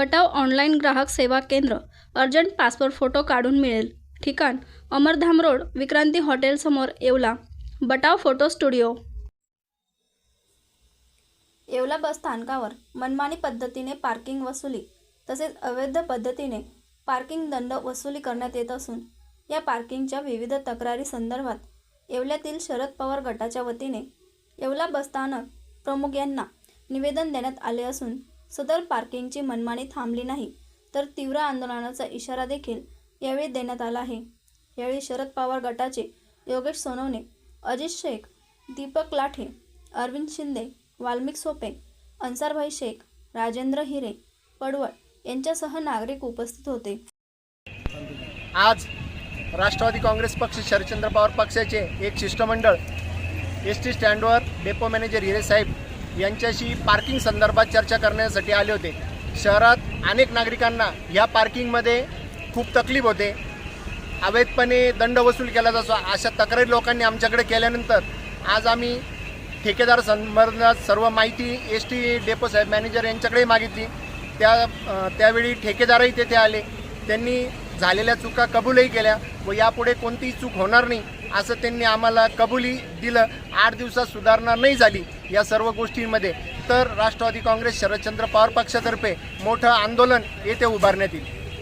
बटाव online ग्राहक सेवा केंद्र अर्जंट पासपोर्ट फोटो काढून मिळेल. ठिकाण अमरधाम रोड विक्रांती हॉटेलसमोर Yeola. बटाव photo studio. Yeola bus स्थानकावर मनमानी पद्धतीने पार्किंग वसुली तसेच अवैध पद्धतीने पार्किंग दंड वसुली करण्यात येत असून या पार्किंगच्या विविध तक्रारी संदर्भात येवल्यातील शरद पवार गटाच्या वतीने येवला बसस्थानक प्रमुख यांना निवेदन देण्यात आले असून सदर पार्किंगची मनमानी थांबली नाही तर तीव्र आंदोलनाचा इशारा देखील यावेळी देण्यात आला आहे. यावेळी शरद पवार गटाचे योगेश सोनवणे अजित शेख दीपक लाठे अरविंद शिंदे वाल्मिक सोपे अन्सारभाई शेख राजेंद्र हिरे पडवळ यांच्यासह नागरिक उपस्थित होते. आज राष्ट्रवादी काँग्रेस पक्ष शरदचंद्र पवार पक्षाचे एक शिष्टमंडळ एस टी स्टँडवर डेपो मॅनेजर हिरे साहेब यांच्याशी पार्किंग संदर्भात चर्चा करण्यासाठी आले होते. शहरात अनेक नागरिकांना या पार्किंगमध्ये खूप तकलीफ होते. अवैधपणे दंड वसूल केला जातो अशा तक्रारी लोकांनी आमच्याकडे केल्यानंतर आज आम्ही ठेकेदार संदर्भात सर्व माहिती एस टी डेपो साहेब मॅनेजर यांच्याकडे मागितली. त्या त्यावेळी ठेकेदारही तेथे आले. त्यांनी झालेल्या चुका कबूलही केल्या व यापुढे कोणतीही चूक होणार नाही. असं त्यांनी आम्हाला कबुली दिलं. आठ दिवसात सुधारणा नाही झाली या सर्व गोष्टींमध्ये. तर राष्ट्रवादी काँग्रेस शरदचंद्र पवार पक्षातर्फे मोठं आंदोलन येथे उभारण्यात येईल.